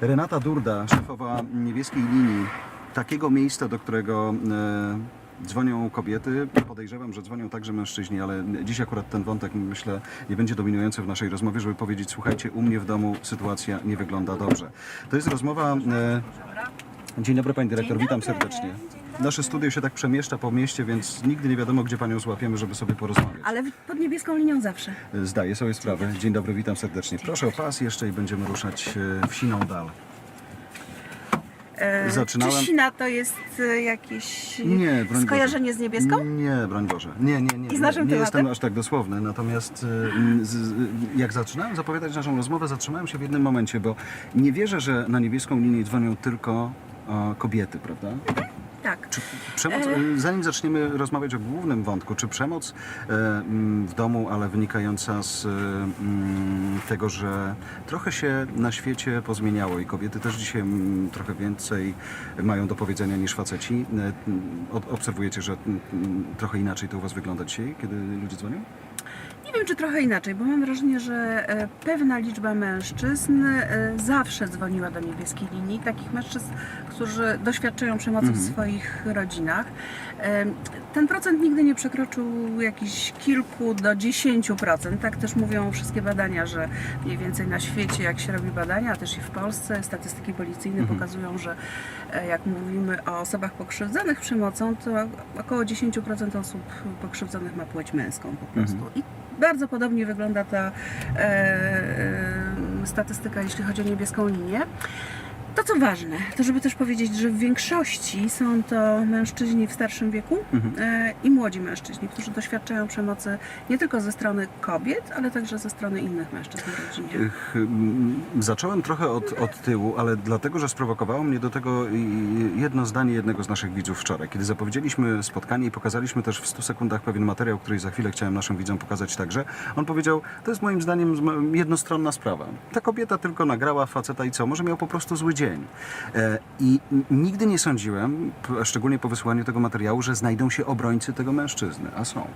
Renata Durda, szefowa niebieskiej linii, takiego miejsca, do którego e, dzwonią kobiety. Podejrzewam, że dzwonią także mężczyźni, ale dziś akurat ten wątek, myślę, nie będzie dominujący w naszej rozmowie, żeby powiedzieć, słuchajcie, u mnie w domu sytuacja nie wygląda dobrze. To jest rozmowa... E, Dzień dobry Pani Dyrektor, witam serdecznie. Nasze studio się tak przemieszcza po mieście, więc nigdy nie wiadomo, gdzie Panią złapiemy, żeby sobie porozmawiać. Ale pod niebieską linią zawsze. Zdaję sobie sprawę. Dzień dobry, witam serdecznie. Proszę o pas jeszcze i będziemy ruszać e, w siną dal. E, Zaczynałem- Czy Sina to jest e, jakieś Nie, broń skojarzenie z niebieską? Nie, broń Boże. Nie, nie, nie. I z naszym nie, nie tematem? jestem aż tak dosłowny, natomiast y, m, z, z, jak zaczynałem zapowiadać naszą rozmowę, zatrzymałem się w jednym momencie, bo nie wierzę, że na niebieską linię dzwonią tylko e, kobiety, prawda? Czy przemoc, E. y, zanim zaczniemy rozmawiać o głównym wątku, czy przemoc e, m, w domu, ale wynikająca z y, mm, tego, że trochę się na świecie pozmieniało i kobiety też dzisiaj mm, trochę więcej mają do powiedzenia niż faceci. E, Obserwujecie, że mm, trochę inaczej to u Was wygląda dzisiaj, kiedy ludzie dzwonią? Nie wiem, czy trochę inaczej, bo mam wrażenie, że e, pewna liczba mężczyzn e, zawsze dzwoniła do niebieskiej linii. Takich mężczyzn, którzy doświadczają przemocy Mhm. w swoich rodzinach. Ten procent nigdy nie przekroczył jakichś kilku do 10%. Tak też mówią wszystkie badania, że mniej więcej na świecie, jak się robi badania, a też i w Polsce, statystyki policyjne Mhm. pokazują, że e, jak mówimy o osobach pokrzywdzonych przemocą, to około 10% osób pokrzywdzonych ma płeć męską po prostu. Mhm. Bardzo podobnie wygląda ta e, e, statystyka, jeśli chodzi o niebieską linię. To co ważne, to żeby też powiedzieć, że w większości są to mężczyźni w starszym wieku Mhm. e, i młodzi mężczyźni, którzy doświadczają przemocy nie tylko ze strony kobiet, ale także ze strony innych mężczyzn w rodzinie. Ch- m, Zacząłem trochę od, od tyłu, ale dlatego, że sprowokowało mnie do tego jedno zdanie jednego z naszych widzów wczoraj. Kiedy zapowiedzieliśmy spotkanie i pokazaliśmy też w 100 sekundach pewien materiał, który za chwilę chciałem naszym widzom pokazać także, on powiedział, to jest moim zdaniem jednostronna sprawa. Ta kobieta tylko nagrała faceta i co? Może miał po prostu zły dzień. E, I nigdy nie sądziłem, szczególnie po wysłaniu tego materiału, że znajdą się obrońcy tego mężczyzny, a są.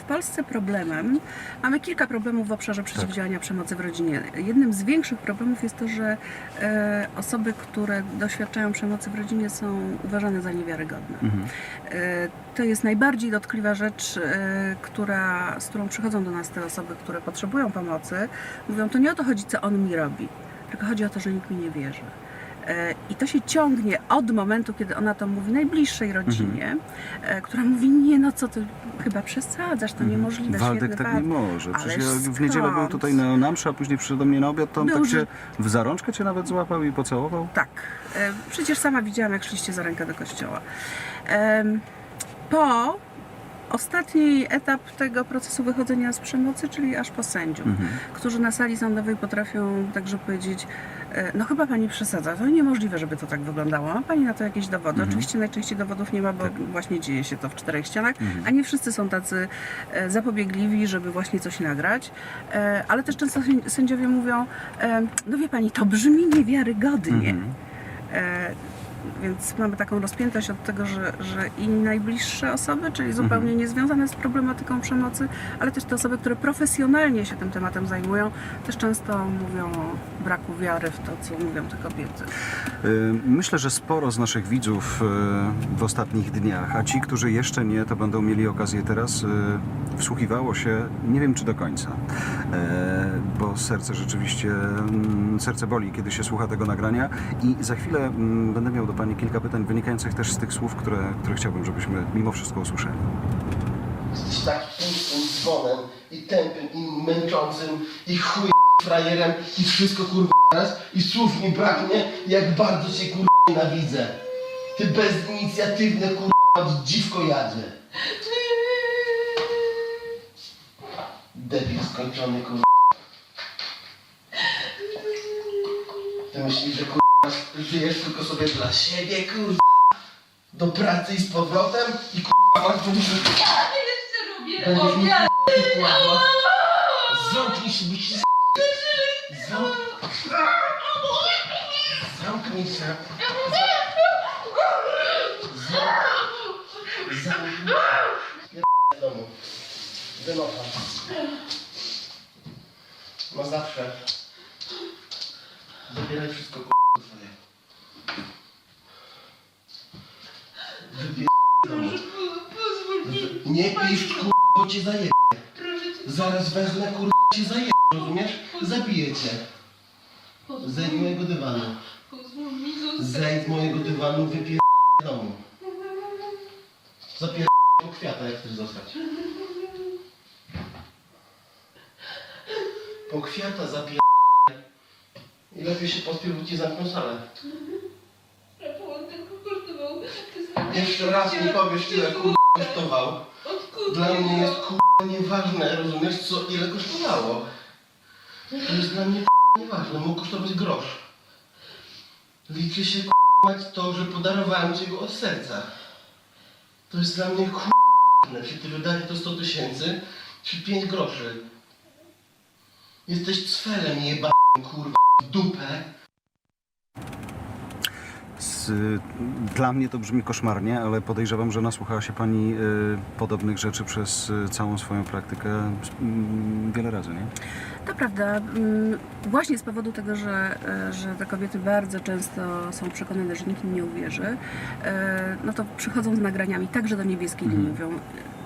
W Polsce problemem, mamy kilka problemów w obszarze przeciwdziałania przemocy w rodzinie. Jednym z większych problemów jest to, że e, osoby, które doświadczają przemocy w rodzinie są uważane za niewiarygodne. Mhm. E, To jest najbardziej dotkliwa rzecz, e, która, z którą przychodzą do nas te osoby, które potrzebują pomocy. Mówią, to nie o to chodzi, co on mi robi, tylko chodzi o to, że nikt mi nie wierzy. E, I to się ciągnie od momentu, kiedy ona to mówi najbliższej rodzinie, e, która mówi, nie no co ty, chyba przesadzasz, to niemożliwe, Waldek tak pan. nie może. Przecież Ależ jak w niedzielę był tutaj na na mszy, a później przyszedł do mnie na obiad, to on Był, tak się w zarączkę cię nawet złapał i pocałował. Tak. E, Przecież sama widziałam, jak szliście za rękę do kościoła. Po ostatni etap tego procesu wychodzenia z przemocy, czyli aż po sędziów, Mhm. którzy na sali sądowej potrafią także powiedzieć, e, no chyba pani przesadza, to niemożliwe, żeby to tak wyglądało. Ma pani na to jakieś dowody? Mhm. Oczywiście najczęściej dowodów nie ma, bo Tak. właśnie dzieje się to w czterech ścianach, Mhm. a nie wszyscy są tacy e, zapobiegliwi, żeby właśnie coś nagrać. E, Ale też często sędzi- sędziowie mówią, no wie pani, to brzmi niewiarygodnie. Mhm. Więc mamy taką rozpiętość od tego, że, że i najbliższe osoby, czyli zupełnie niezwiązane z problematyką przemocy, ale też te osoby, które profesjonalnie się tym tematem zajmują, też często mówią o braku wiary w to, co mówią te kobiety. Y, Myślę, że sporo z naszych widzów y, w ostatnich dniach, a ci, którzy jeszcze nie, to będą mieli okazję teraz, y, wsłuchiwało się, nie wiem czy do końca, bo serce rzeczywiście, mm, serce boli, kiedy się słucha tego nagrania i za chwilę mm, będę miał do Pani kilka pytań wynikających też z tych słów, które, które chciałbym, żebyśmy mimo wszystko usłyszeli. Jesteś tak pustym dzwonem i tępym i męczącym i chuj frajerem i wszystko kurwa raz i słów mi braknie jak bardzo cię kurwa nienawidzę. Ty bezinicjatywne kurwa dziwko jadzie. Debil skończony kurwa. Ty myślisz, że kurwa żyjesz tylko sobie dla siebie kurwa. Do pracy i z powrotem i kurwa masz tu Jeszcze robię Będziesz mi obiad. kładła. Zamknij się, byś się z... Zamk... Zamknij się. Zamknij. Spierdolę z domu. Wynocha. Na zawsze. Zabieraj wszystko k***a Nie pisz k***a, bo cię zajebie. Zaraz wezmę k***a cię zajebie, rozumiesz? Zabiję cię. Zejdź mojego dywanu. Zejdź mojego dywanu, wypier... z domu. Zapier... po kwiata, jak chcesz zostać. Po kwiata zapier... I lepiej się pospiel, bo ci zamkną salę. Rafał, on tylko kosztował. To jest Jeszcze raz mi powiesz, ile kurwa kosztował. Dla mnie jest kurwa nieważne, rozumiesz, co, ile kosztowało. To jest dla mnie kurwa nieważne, mógł kosztować grosz. Liczy się kurwa to, że podarowałem ci go od serca. To jest dla mnie kurwa czy ty wydajesz to 100 tysięcy, czy 5 groszy. Jesteś cfelem jebanym kurwa w dupę. Z, dla mnie to brzmi koszmarnie, ale podejrzewam, że nasłuchała się pani y, podobnych rzeczy przez y, całą swoją praktykę mm, wiele razy, nie? To prawda. mm, Właśnie z powodu tego, że, e, że te kobiety bardzo często są przekonane, że nikt im nie uwierzy, e, no to przychodzą z nagraniami także do niebieskiej linii mówią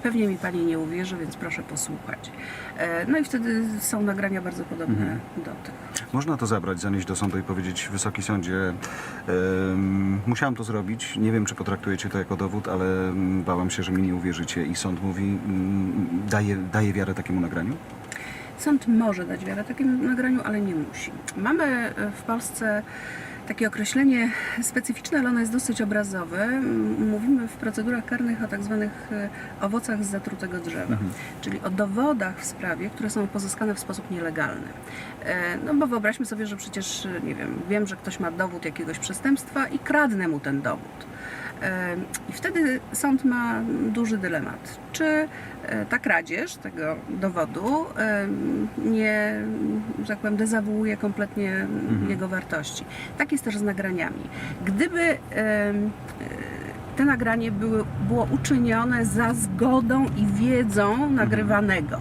pewnie mi pani nie uwierzy, więc proszę posłuchać. E, No i wtedy są nagrania bardzo podobne do tych. Można to zabrać, zanieść do sądu i powiedzieć, Wysoki Sądzie, em, musiałam to zrobić, nie wiem, czy potraktujecie to jako dowód, ale mm, bałam się, że mi nie uwierzycie i sąd mówi, mm, daje, daje wiarę takiemu nagraniu? Sąd może dać wiarę takiemu nagraniu, ale nie musi. Mamy e, w Polsce takie określenie specyficzne, ale ono jest dosyć obrazowe. Mówimy w procedurach karnych o tak zwanych e, owocach z zatrutego drzewa, czyli o dowodach w sprawie, które są pozyskane w sposób nielegalny. E, No bo wyobraźmy sobie, że przecież, nie wiem, wiem, że ktoś ma dowód jakiegoś przestępstwa i kradnę mu ten dowód. I wtedy sąd ma duży dylemat. Czy e, ta kradzież tego dowodu nie, że tak powiem, dezawuuje kompletnie jego wartości. Tak jest też z nagraniami. Gdyby e, te nagranie były, było uczynione za zgodą i wiedzą nagrywanego,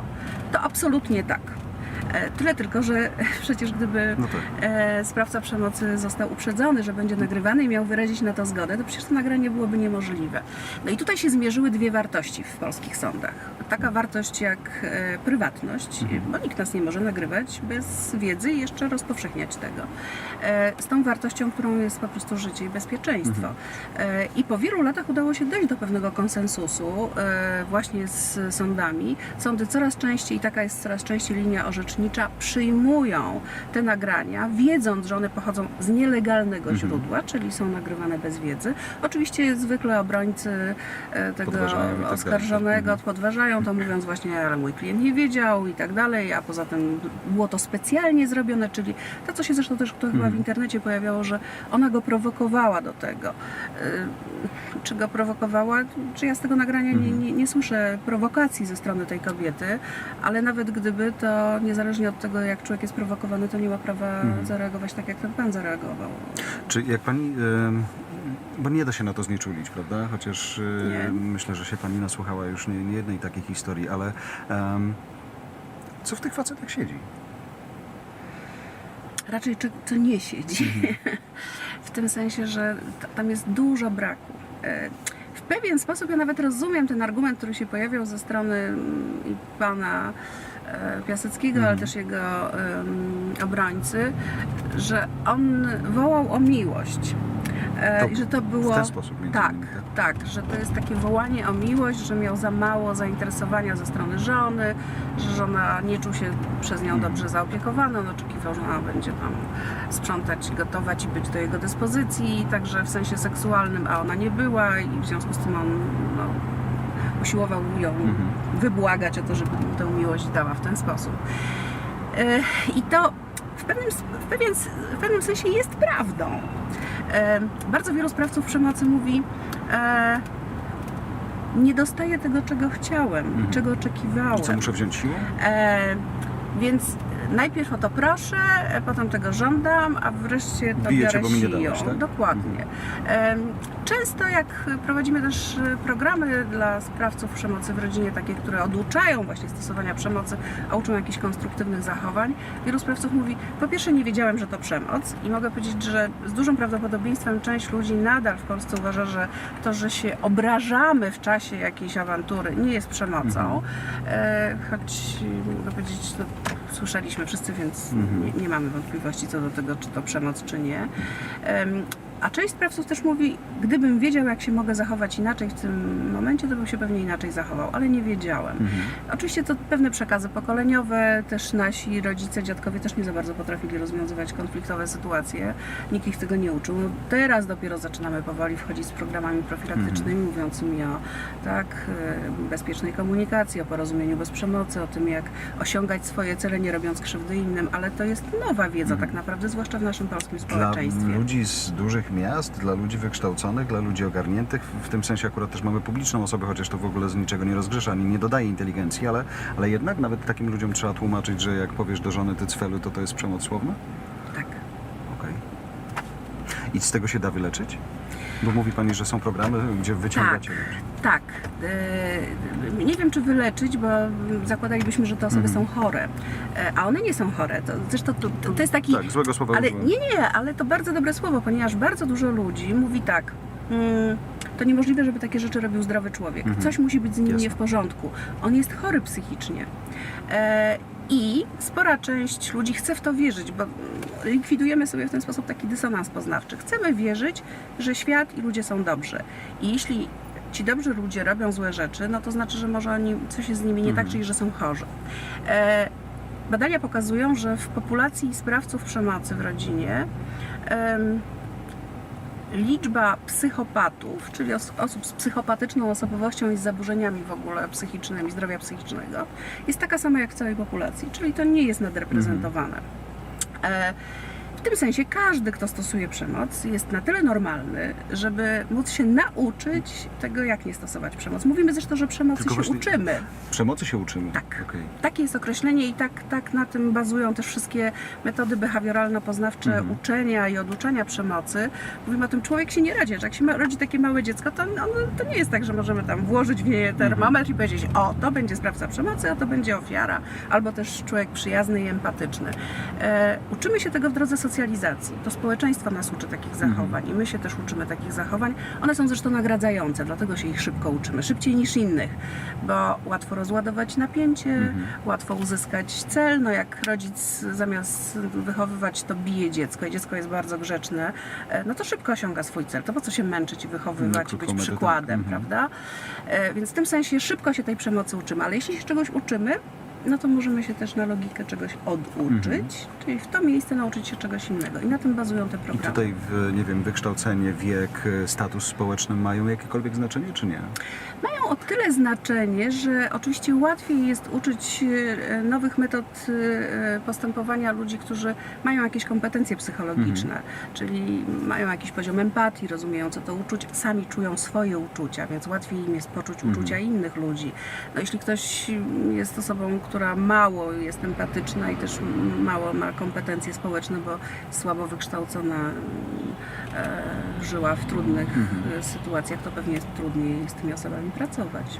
to absolutnie tak. E, Tyle tylko, że przecież gdyby No tak. e, sprawca przemocy został uprzedzony, że będzie nagrywany i miał wyrazić na to zgodę, to przecież to nagranie byłoby niemożliwe. No i tutaj się zmierzyły dwie wartości w polskich sądach. Taka wartość jak e, prywatność, bo nikt nas nie może nagrywać bez wiedzy i jeszcze rozpowszechniać tego. E, z tą wartością, którą jest po prostu życie i bezpieczeństwo. E, I po wielu latach udało się dojść do pewnego konsensusu właśnie z sądami. Sądy coraz częściej, i taka jest coraz częściej linia orzecznicza, przyjmują te nagrania, wiedząc, że one pochodzą z nielegalnego źródła, czyli są nagrywane bez wiedzy. Oczywiście zwykle obrońcy tego tak dalej. oskarżonego Mhm. podważają to, mówiąc właśnie, ale mój klient nie wiedział i tak dalej, a poza tym było to specjalnie zrobione, czyli to, co się zresztą też to chyba w internecie pojawiało, że ona go prowokowała do tego. Y, Czy go prowokowała? Czy ja z tego nagrania nie, nie, nie słyszę prowokacji ze strony tej kobiety, ale nawet gdyby, to niezależnie od tego, jak człowiek jest prowokowany, to nie ma prawa zareagować tak, jak ten pan zareagował. Czy jak pani, bo nie da się na to znieczulić, prawda? Chociaż e, Nie. myślę, że się pani nasłuchała już nie, nie jednej takiej historii, ale em, co w tych facetach siedzi? raczej co nie siedzi. w tym sensie, że tam jest dużo braku. E, W pewien sposób ja nawet rozumiem ten argument, który się pojawiał ze strony mm, pana e, Piaseckiego, ale też jego em, obrońcy, że on wołał o miłość. E, To I że to było. w ten sposób między tak, innymi, tak, że to jest takie wołanie o miłość, że miał za mało zainteresowania ze strony żony, że żona nie czuł się przez nią dobrze zaopiekowany, on oczekiwał, że ona będzie tam sprzątać, gotować i być do jego dyspozycji, także w sensie seksualnym, a ona nie była i w związku z tym on no, usiłował ją wybłagać o to, żeby mu tę miłość dała w ten sposób. E, I to w pewnym, w pewien, w pewnym sensie jest prawdą. E, Bardzo wielu sprawców przemocy mówi, e, nie dostaję tego, czego chciałem, czego oczekiwałem. Co muszę wziąć siłą? E, więc najpierw o to proszę, e, potem tego żądam, a wreszcie to Bijecie, biorę bo mi nie siją. dałeś, tak? Dokładnie. Często jak prowadzimy też e, programy dla sprawców przemocy w rodzinie, takie, które oduczają właśnie stosowania przemocy, a uczą jakichś konstruktywnych zachowań, wielu sprawców mówi, po pierwsze nie wiedziałem, że to przemoc i mogę powiedzieć, że z dużym prawdopodobieństwem część ludzi nadal w Polsce uważa, że to, że się obrażamy w czasie jakiejś awantury nie jest przemocą, e, choć e, mogę powiedzieć, no, słyszeliśmy wszyscy, więc Mhm. nie, nie mamy wątpliwości co do tego, czy to przemoc, czy nie. A część sprawców też mówi, gdybym wiedział, jak się mogę zachować inaczej w tym momencie, to bym się pewnie inaczej zachował, ale nie wiedziałem. Mhm. Oczywiście to pewne przekazy pokoleniowe, też nasi rodzice, dziadkowie też nie za bardzo potrafili rozwiązywać konfliktowe sytuacje. Nikt ich tego nie uczył. No teraz dopiero zaczynamy powoli wchodzić z programami profilaktycznymi, mówiącymi o tak, e, bezpiecznej komunikacji, o porozumieniu bez przemocy, o tym, jak osiągać swoje cele, nie robiąc krzywdy innym, ale to jest nowa wiedza tak naprawdę, zwłaszcza w naszym polskim Dla społeczeństwie. ludzi z dużych miast, dla ludzi wykształconych, dla ludzi ogarniętych, w tym sensie akurat też mamy publiczną osobę, chociaż to w ogóle z niczego nie rozgrzesza, ani nie dodaje inteligencji, ale, ale jednak nawet takim ludziom trzeba tłumaczyć, że jak powiesz do żony ty cfelu, to to jest przemoc słowna? Tak. Okej. I z tego się da wyleczyć? Bo mówi Pani, że są programy, gdzie wyciągacie ludzi. Tak. E, Nie wiem, czy wyleczyć, bo zakładalibyśmy, że te osoby Mhm. są chore. E, A one nie są chore. To, zresztą to, to, to jest taki. Tak, złego słowa Ale użyłem. nie, nie, ale to bardzo dobre słowo, ponieważ bardzo dużo ludzi mówi tak. Mm, to niemożliwe, żeby takie rzeczy robił zdrowy człowiek. Mhm. Coś musi być z nim nie w porządku. On jest chory psychicznie. E, I spora część ludzi chce w to wierzyć, bo likwidujemy sobie w ten sposób taki dysonans poznawczy. Chcemy wierzyć, że świat i ludzie są dobrzy. I jeśli ci dobrzy ludzie robią złe rzeczy, no to znaczy, że może oni, coś jest z nimi nie tak, Mhm. czyli że są chorzy. E, badania pokazują, że w populacji sprawców przemocy w rodzinie em, liczba psychopatów, czyli os- osób z psychopatyczną osobowością i z zaburzeniami w ogóle psychicznymi, zdrowia psychicznego, jest taka sama jak w całej populacji, czyli to nie jest nadreprezentowane. E, w tym sensie każdy, kto stosuje przemoc, jest na tyle normalny, żeby móc się nauczyć tego, jak nie stosować przemoc. Mówimy zresztą, że przemocy Tylko się właśnie- uczymy. Przemocy się uczymy. Tak. Okej. Takie jest określenie i tak, tak na tym bazują też wszystkie metody behawioralno-poznawcze Mhm. uczenia i oduczania przemocy. Mówimy o tym, człowiek się nie radzi. że Jak się ma, rodzi takie małe dziecko, to, to nie jest tak, że możemy tam włożyć w nie termometr i powiedzieć, o, to będzie sprawca przemocy, a to będzie ofiara. Albo też człowiek przyjazny i empatyczny. E, uczymy się tego w drodze socjalizacji. To społeczeństwo nas uczy takich zachowań i my się też uczymy takich zachowań. One są zresztą nagradzające, dlatego się ich szybko uczymy. Szybciej niż innych, bo łatwo rozładować napięcie, łatwo uzyskać cel. No jak rodzic zamiast wychowywać, to bije dziecko i dziecko jest bardzo grzeczne, e, no to szybko osiąga swój cel. To po co się męczyć i No, wychowywać i krótką być tak. przykładem, Mhm. prawda? E, Więc w tym sensie szybko się tej przemocy uczymy, ale jeśli się czegoś uczymy, no to możemy się też na logikę czegoś oduczyć, Mhm. czyli w to miejsce nauczyć się czegoś innego. I na tym bazują te I programy. tutaj, w, nie wiem, wykształcenie, wiek, status społeczny mają jakiekolwiek znaczenie, czy nie? Mają o tyle znaczenie, że oczywiście łatwiej jest uczyć e, nowych metod e, postępowania ludzi, którzy mają jakieś kompetencje psychologiczne, czyli mają jakiś poziom empatii, rozumieją co to uczuć, sami czują swoje uczucia, więc łatwiej im jest poczuć Mhm. uczucia innych ludzi. No, jeśli ktoś jest osobą, która mało jest empatyczna i też mało ma kompetencje społeczne, bo słabo wykształcona żyła w trudnych e, sytuacjach, to pewnie jest trudniej z tymi osobami pracować.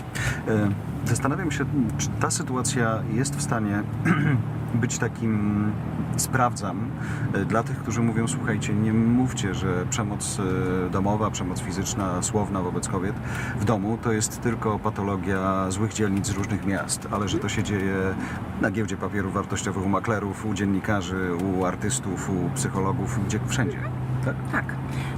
E, Zastanawiam się, czy ta sytuacja jest w stanie być takim sprawdzam e, dla tych, którzy mówią, słuchajcie, nie mówcie, że przemoc e, domowa, przemoc fizyczna, słowna wobec kobiet w domu to jest tylko patologia złych dzielnic z różnych miast, ale że to się dzieje na giełdzie papierów wartościowych u maklerów, u dziennikarzy, u artystów, u psychologów, gdzie wszędzie. Tak? Tak.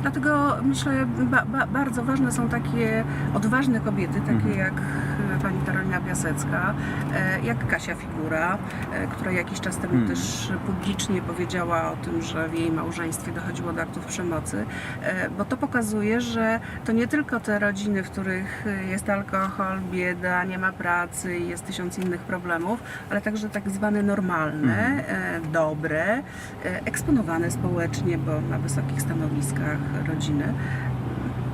Dlatego myślę, ba, ba, bardzo ważne są takie odważne kobiety, takie Mhm. jak e, pani Karolina Piasecka, e, jak Kasia Figura, e, która jakiś czas temu Mhm. też publicznie powiedziała o tym, że w jej małżeństwie dochodziło do aktów przemocy, e, bo to pokazuje, że to nie tylko te rodziny, w których jest alkohol, bieda, nie ma pracy i jest tysiąc innych problemów, ale także tak zwane normalne, e, dobre, eksponowane społecznie, bo na wysokich stanowiskach rodziny.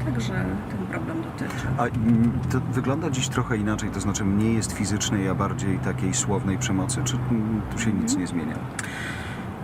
Także ten problem A mm, to wygląda dziś trochę inaczej, to znaczy mniej jest fizycznej, a bardziej takiej słownej przemocy, czy mm, tu się nic nie zmienia?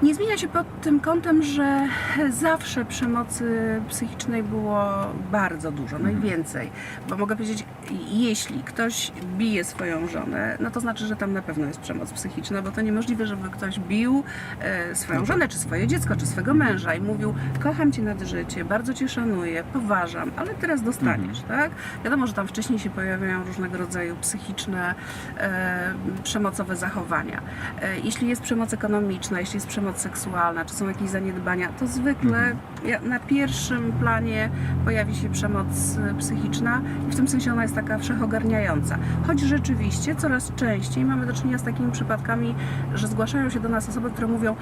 Nie zmienia się pod tym kątem, że zawsze przemocy psychicznej było bardzo dużo, najwięcej. Bo mogę powiedzieć, jeśli ktoś bije swoją żonę, no to znaczy, że tam na pewno jest przemoc psychiczna, bo to niemożliwe, żeby ktoś bił e, swoją żonę, czy swoje dziecko, czy swego męża i mówił, kocham cię nad życie, bardzo cię szanuję, poważam, ale teraz dostaniesz, tak? Wiadomo, że tam wcześniej się pojawiają różnego rodzaju psychiczne, e, przemocowe zachowania. E, jeśli jest przemoc ekonomiczna, jeśli jest przemoc seksualna, czy są jakieś zaniedbania, to zwykle ja- na pierwszym planie pojawi się przemoc e, psychiczna i w tym sensie ona jest taka wszechogarniająca. Choć rzeczywiście coraz częściej mamy do czynienia z takimi przypadkami, że zgłaszają się do nas osoby, które mówią,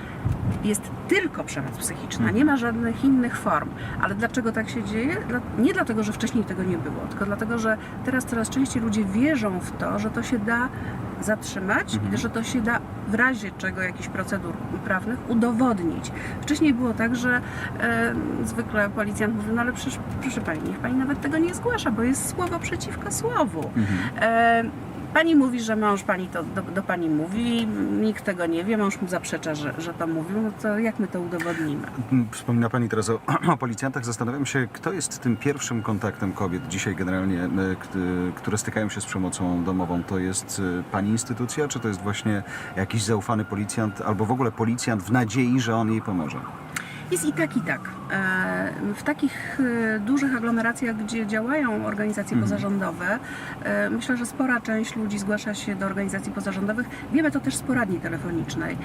jest tylko przemoc psychiczna, nie ma żadnych innych form. Ale dlaczego tak się dzieje? Nie dlatego, że wcześniej tego nie było, tylko dlatego, że teraz coraz częściej ludzie wierzą w to, że to się da zatrzymać i że to się da w razie czego jakichś procedur prawnych udowodnić. Wcześniej było tak, że e, zwykle policjant mówi, no ale przecież, proszę pani, niech pani nawet tego nie zgłasza, bo jest słowo przeciwko słowu. E, Pani mówi, że mąż pani to do, do pani mówi, nikt tego nie wie, mąż mu zaprzecza, że, że to mówił, no to jak my to udowodnimy? Wspomina Pani teraz o, o policjantach. Zastanawiam się, kto jest tym pierwszym kontaktem kobiet dzisiaj generalnie, e, które stykają się z przemocą domową. To jest e, Pani instytucja, czy to jest właśnie jakiś zaufany policjant, albo w ogóle policjant w nadziei, że on jej pomoże? Jest i tak, i tak. E, W takich e, dużych aglomeracjach, gdzie działają organizacje pozarządowe, e, myślę, że spora część ludzi zgłasza się do organizacji pozarządowych. Wiemy to też z poradni telefonicznej.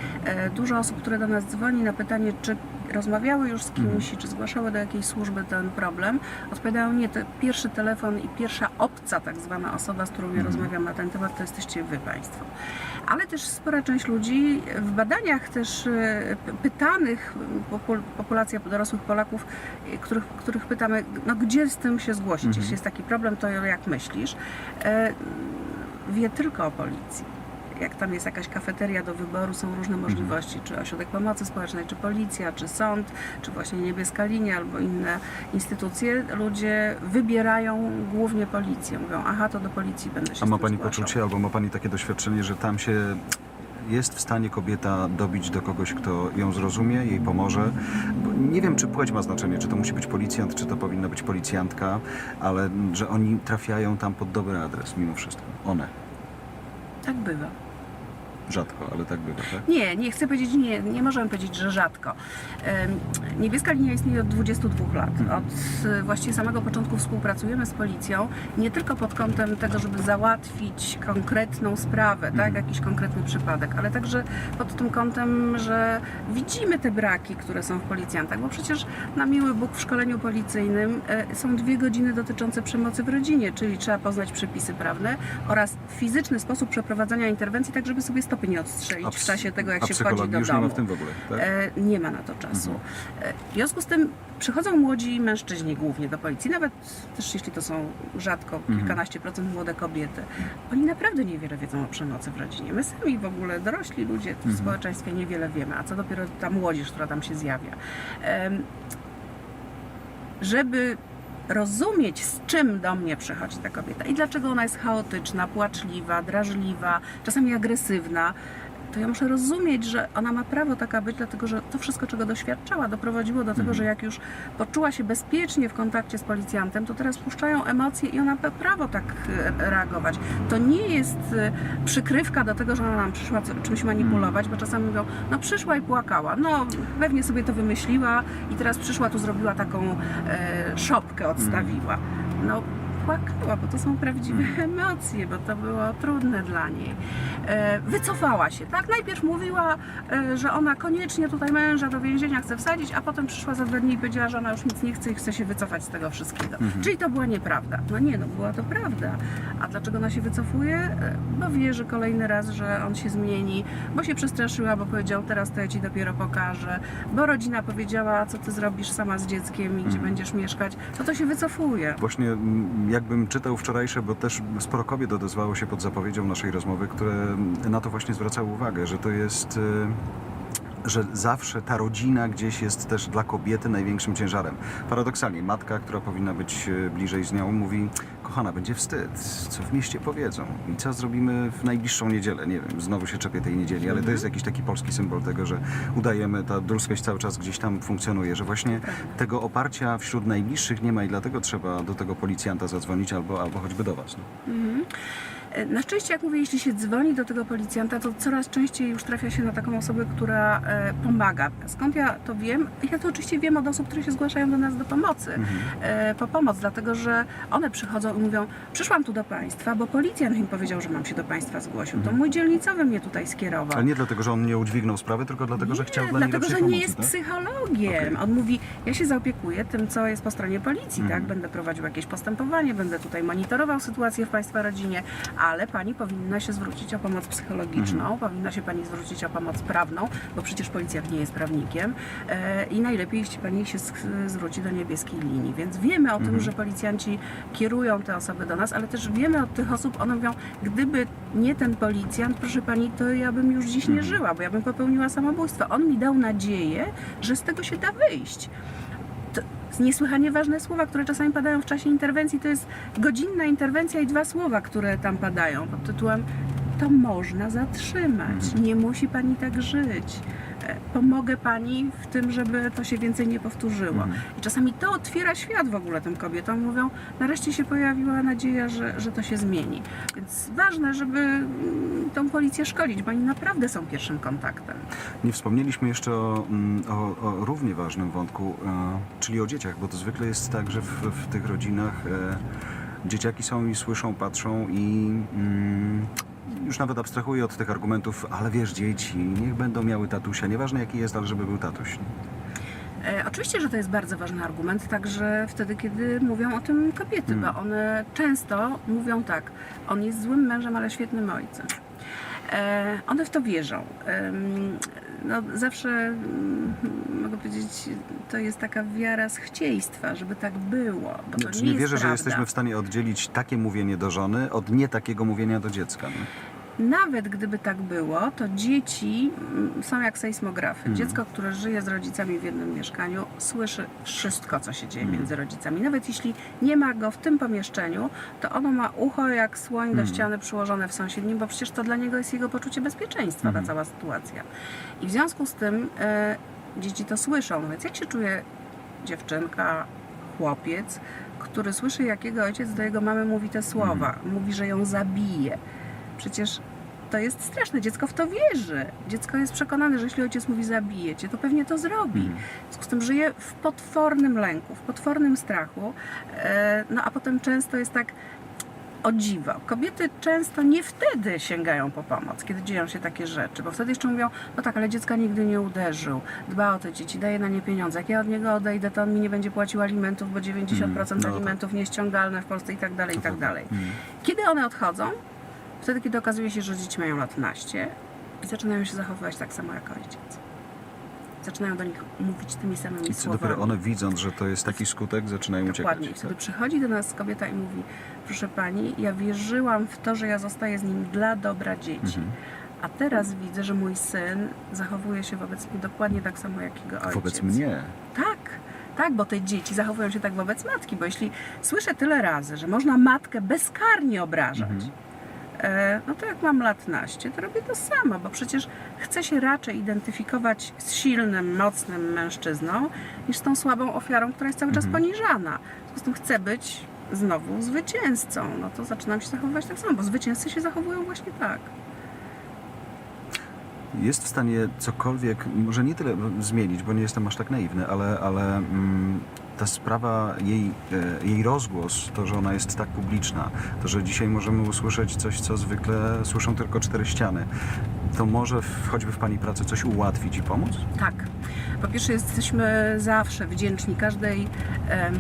Dużo osób, które do nas dzwoni na pytanie, czy rozmawiały już z kimś, czy zgłaszały do jakiejś służby ten problem, odpowiadają nie. To pierwszy telefon i pierwsza obca, tak zwana osoba, z którą ja rozmawiam na ten temat, to jesteście wy Państwo. Ale też spora część ludzi w badaniach też pytanych, populacja dorosłych Polaków, e, których, których pytamy, no gdzie z tym się zgłosić, jeśli jest taki problem, to jak myślisz? E, Wie tylko o policji. Jak tam jest jakaś kafeteria do wyboru, są różne możliwości, czy ośrodek pomocy społecznej, czy policja, czy sąd, czy właśnie niebieska linia, albo inne instytucje. Ludzie wybierają głównie policję. Mówią, aha, to do policji będę się A ma Pani zgłaszał. poczucie, albo ma Pani takie doświadczenie, że tam się jest w stanie kobieta dobić do kogoś, kto ją zrozumie, jej pomoże. Nie wiem, czy płeć ma znaczenie, czy to musi być policjant, czy to powinna być policjantka, ale że oni trafiają tam pod dobry adres mimo wszystko. One. Tak bywa. Rzadko, ale tak bywa, tak? Nie, nie chcę powiedzieć, nie, nie możemy powiedzieć, że rzadko. Niebieska linia istnieje od 22 lat. Od e, właściwie samego początku współpracujemy z policją, nie tylko pod kątem tego, żeby załatwić konkretną sprawę, tak, jakiś konkretny przypadek, ale także pod tym kątem, że widzimy te braki, które są w policjantach, bo przecież na miły Bóg w szkoleniu policyjnym e, są dwie godziny dotyczące przemocy w rodzinie, czyli trzeba poznać przepisy prawne oraz fizyczny sposób przeprowadzania interwencji, tak żeby sobie stopy nie odstrzelić w czasie tego, jak się wchodzi do już domu. nie ma w tym w ogóle, tak? E, Nie ma na to czasu. E, W związku z tym przychodzą młodzi mężczyźni głównie do policji, nawet też jeśli to są rzadko kilkanaście procent młode kobiety. Oni naprawdę niewiele wiedzą o przemocy w rodzinie. My sami w ogóle, dorośli ludzie w społeczeństwie niewiele wiemy, a co dopiero ta młodzież, która tam się zjawia. Em, Żeby rozumieć, z czym do mnie przychodzi ta kobieta i dlaczego ona jest chaotyczna, płaczliwa, drażliwa, czasami agresywna, to ja muszę rozumieć, że ona ma prawo taka być, dlatego że to wszystko, czego doświadczała, doprowadziło do tego, że jak już poczuła się bezpiecznie w kontakcie z policjantem, to teraz puszczają emocje i ona ma prawo tak e, reagować. To nie jest e, przykrywka do tego, że ona nam przyszła czymś manipulować, bo czasami mówią, no przyszła i płakała, no pewnie sobie to wymyśliła i teraz przyszła tu, zrobiła taką e, szopkę, odstawiła. No płakała, bo to są prawdziwe emocje, bo to było trudne dla niej. E, wycofała się, tak? Najpierw mówiła, e, że ona koniecznie tutaj męża do więzienia chce wsadzić, a potem przyszła za dwa dni i powiedziała, że ona już nic nie chce i chce się wycofać z tego wszystkiego. Czyli to była nieprawda. No nie, no była to prawda. A dlaczego ona się wycofuje? E, Bo wierzy kolejny raz, że on się zmieni, bo się przestraszyła, bo powiedział, teraz to ja ci dopiero pokażę, bo rodzina powiedziała, co ty zrobisz sama z dzieckiem i gdzie będziesz mieszkać, to to się wycofuje. Właśnie mm, jakbym czytał wczorajsze, bo też sporo kobiet odezwało się pod zapowiedzią naszej rozmowy, które na to właśnie zwracały uwagę, że to jest... że zawsze ta rodzina gdzieś jest też dla kobiety największym ciężarem. Paradoksalnie, matka, która powinna być e, bliżej z nią, mówi: Kochana, będzie wstyd, co w mieście powiedzą i co zrobimy w najbliższą niedzielę. Nie wiem, znowu się czepię tej niedzieli, ale to jest jakiś taki polski symbol tego, że udajemy, ta dulskość cały czas gdzieś tam funkcjonuje, że właśnie tego oparcia wśród najbliższych nie ma i dlatego trzeba do tego policjanta zadzwonić albo, albo choćby do was. No. E, Na szczęście, jak mówię, jeśli się dzwoni do tego policjanta, to coraz częściej już trafia się na taką osobę, która e, pomaga. Skąd ja to wiem? Ja to oczywiście wiem od osób, które się zgłaszają do nas do pomocy, e, po pomoc, dlatego że one przychodzą i mówią, przyszłam tu do Państwa, bo policjant mi powiedział, że mam się do Państwa zgłosił. To mój dzielnicowy mnie tutaj skierował. Ale nie dlatego, że on nie udźwignął sprawy, tylko dlatego, że chciał dla niej dlatego, że nie jest tak? psychologiem. Okej. On mówi, ja się zaopiekuję tym, co jest po stronie policji, Mhm. tak? Będę prowadził jakieś postępowanie, będę tutaj monitorował sytuację w Państwa rodzinie, ale Pani powinna się zwrócić o pomoc psychologiczną, Mhm. powinna się Pani zwrócić o pomoc prawną, bo przecież policjant nie jest prawnikiem e, i najlepiej, jeśli Pani się zwróci do niebieskiej linii. Więc wiemy o Mhm. tym, że policjanci kierują te osoby do nas, ale też wiemy od tych osób, one mówią, gdyby nie ten policjant, proszę Pani, to ja bym już dziś nie Mhm. żyła, bo ja bym popełniła samobójstwo. On mi dał nadzieję, że z tego się da wyjść. To niesłychanie ważne słowa, które czasami padają w czasie interwencji. To jest godzinna interwencja i dwa słowa, które tam padają pod tytułem to można zatrzymać. Nie musi pani tak żyć. Pomogę pani w tym, żeby to się więcej nie powtórzyło. I czasami to otwiera świat w ogóle tym kobietom. Mówią, nareszcie się pojawiła nadzieja, że, że to się zmieni. Więc ważne, żeby mm, tą policję szkolić, bo oni naprawdę są pierwszym kontaktem. Nie wspomnieliśmy jeszcze o, mm, o, o równie ważnym wątku, e, czyli o dzieciach, bo to zwykle jest tak, że w, w tych rodzinach e, dzieciaki są i słyszą, patrzą i mm, już nawet abstrahuję od tych argumentów, ale wiesz, dzieci, niech będą miały tatusia, nieważne jaki jest, ale żeby był tatuś. E, oczywiście, że to jest bardzo ważny argument, także wtedy, kiedy mówią o tym kobiety, Mm. bo one często mówią tak, on jest złym mężem, ale świetnym ojcem. E, one w to wierzą. Em, no, zawsze mm, mogę powiedzieć, to jest taka wiara z chcieństwa, żeby tak było. Bo to Znaczy, nie, nie jest wierzę, że prawda. jesteśmy w stanie oddzielić takie mówienie do żony od nie takiego mówienia do dziecka. Nawet gdyby tak było, to dzieci mm, są jak sejsmografy. Mhm. Dziecko, które żyje z rodzicami w jednym mieszkaniu, słyszy wszystko, co się dzieje Mhm. między rodzicami. Nawet jeśli nie ma go w tym pomieszczeniu, to ono ma ucho jak słoń do Mhm. ściany przyłożone w sąsiednim, bo przecież to dla niego jest jego poczucie bezpieczeństwa, ta cała sytuacja. I w związku z tym e, dzieci to słyszą. Więc jak się czuje dziewczynka, chłopiec, który słyszy, jak jego ojciec do jego mamy mówi te słowa, mówi, że ją zabije. Przecież to jest straszne. Dziecko w to wierzy. Dziecko jest przekonane, że jeśli ojciec mówi zabije cię, to pewnie to zrobi. Mhm. W związku z tym żyje w potwornym lęku, w potwornym strachu. E, No a potem często jest tak o dziwo. Kobiety często nie wtedy sięgają po pomoc, kiedy dzieją się takie rzeczy, bo wtedy jeszcze mówią, no tak, ale dziecka nigdy nie uderzył, dba o te dzieci, daje na nie pieniądze. Jak ja od niego odejdę, to on mi nie będzie płacił alimentów, bo 90% Mm, no tak. alimentów nieściągalne w Polsce i tak dalej, i tak dalej. Mm. Kiedy one odchodzą? Wtedy, kiedy okazuje się, że dzieci mają lat naście i zaczynają się zachowywać tak samo jak ojciec. Zaczynają do nich mówić tymi samymi I co słowami. dopiero one widząc, że to jest taki skutek, zaczynają Dokładnie. Uciekać. wtedy przychodzi do nas kobieta i mówi, proszę pani, ja wierzyłam w to, że ja zostaję z nim dla dobra dzieci. Mhm. A teraz widzę, że mój syn zachowuje się wobec mnie dokładnie tak samo jak jego ojciec. Wobec mnie. Tak, tak, bo te dzieci zachowują się tak wobec matki, bo jeśli słyszę tyle razy, że można matkę bezkarnie obrażać, Mhm. E, no to jak mam lat naście, to robię to samo, bo przecież chcę się raczej identyfikować z silnym, mocnym mężczyzną, niż z tą słabą ofiarą, która jest cały czas Mhm. poniżana. W związku z tym chcę być znowu zwycięzcą, no to zaczynam się zachowywać tak samo, bo zwycięzcy się zachowują właśnie tak. jest w stanie cokolwiek, może nie tyle zmienić, bo nie jestem aż tak naiwny, ale, ale mm, ta sprawa, jej, e, jej rozgłos, to, że ona jest tak publiczna, to, że dzisiaj możemy usłyszeć coś, co zwykle słyszą tylko cztery ściany, to może w, choćby w Pani pracy coś ułatwić i pomóc? Tak. Po pierwsze, jesteśmy zawsze wdzięczni każdej em,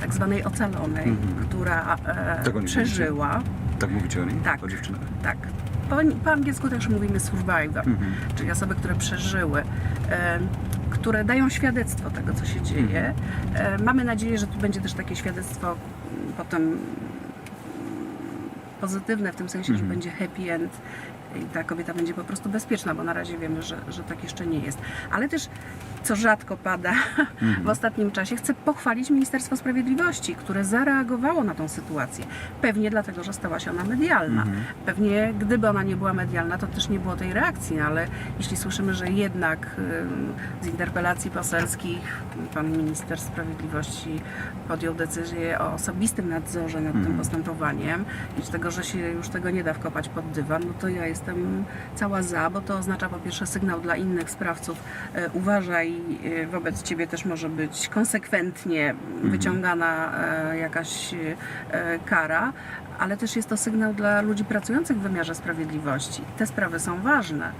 tak zwanej ocalonej, Mhm. która e, przeżyła. Tak mówicie o niej? Tak. O dziewczynach? Tak. Po, po angielsku też mówimy survivor, Mhm. czyli osoby, które przeżyły, em, które dają świadectwo tego, co się dzieje. E, mamy nadzieję, że tu będzie też takie świadectwo mm, potem pozytywne, w tym sensie, Mhm. że będzie happy end i ta kobieta będzie po prostu bezpieczna, bo na razie wiemy, że, że tak jeszcze nie jest. Ale też, co rzadko pada w ostatnim czasie, chcę pochwalić Ministerstwo Sprawiedliwości, które zareagowało na tą sytuację. Pewnie dlatego, że stała się ona medialna. Pewnie gdyby ona nie była medialna, to też nie było tej reakcji, no ale jeśli słyszymy, że jednak z interpelacji poselskich pan minister sprawiedliwości podjął decyzję o osobistym nadzorze nad tym postępowaniem i z tego, że się już tego nie da wkopać pod dywan, no to ja jestem cała za, bo to oznacza po pierwsze sygnał dla innych sprawców, e, uważaj, e, wobec ciebie też może być konsekwentnie wyciągana e, jakaś e, kara, ale też jest to sygnał dla ludzi pracujących w wymiarze sprawiedliwości. Te sprawy są ważne.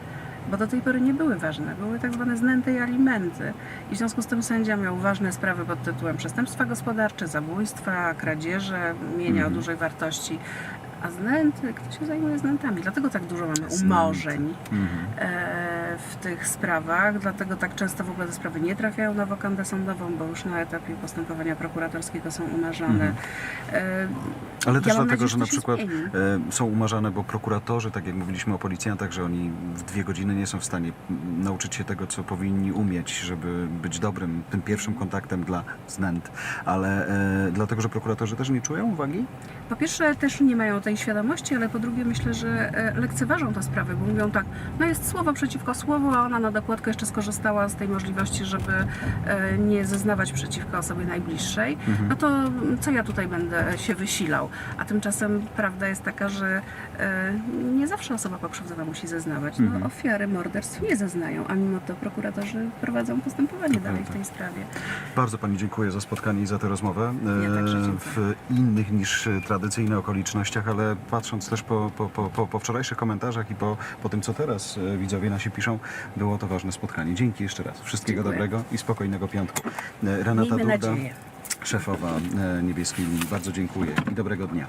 Bo do tej pory nie były ważne, były tak zwane znęte i alimenty. I w związku z tym sędzia miał ważne sprawy pod tytułem przestępstwa gospodarcze, zabójstwa, kradzieże, mienia o dużej wartości. A znęty, kto się zajmuje znętami? Dlatego tak dużo mamy umorzeń e, w tych sprawach, dlatego tak często w ogóle te sprawy nie trafiają na wokandę sądową, bo już na etapie postępowania prokuratorskiego są umarzane. E, Ale też ja dlatego, nadzieję, że na przykład zmieni. e, są umarzane, bo prokuratorzy, tak jak mówiliśmy o policjantach, że oni w dwie godziny nie są w stanie nauczyć się tego, co powinni umieć, żeby być dobrym, tym pierwszym kontaktem dla znęt. Ale dlatego, że prokuratorzy też nie czują uwagi? Po pierwsze też nie mają tej świadomości, ale po drugie myślę, że e, lekceważą tę sprawę, bo mówią tak, no jest słowo przeciwko słowu, a ona na dokładkę jeszcze skorzystała z tej możliwości, żeby e, nie zeznawać przeciwko osobie najbliższej, no to co ja tutaj będę się wysilał? A tymczasem prawda jest taka, że e, nie zawsze osoba pokrzywdzona musi zeznawać. No, Ofiary morderstw nie zeznają, a mimo to prokuratorzy prowadzą postępowanie dalej w tej sprawie. Bardzo Pani dziękuję za spotkanie i za tę rozmowę. Ja także dziękuję. w innych niż e, tradycyjne okolicznościach, ale patrząc też po, po, po, po, po wczorajszych komentarzach i po, po tym, co teraz e, widzowie nasi piszą, było to ważne spotkanie. Dzięki jeszcze raz. Wszystkiego Dziękuję. dobrego i spokojnego piątku. E, Renata Miejmy Durda, nadzieję. szefowa e, Niebieskiej Linii. Bardzo dziękuję i dobrego dnia.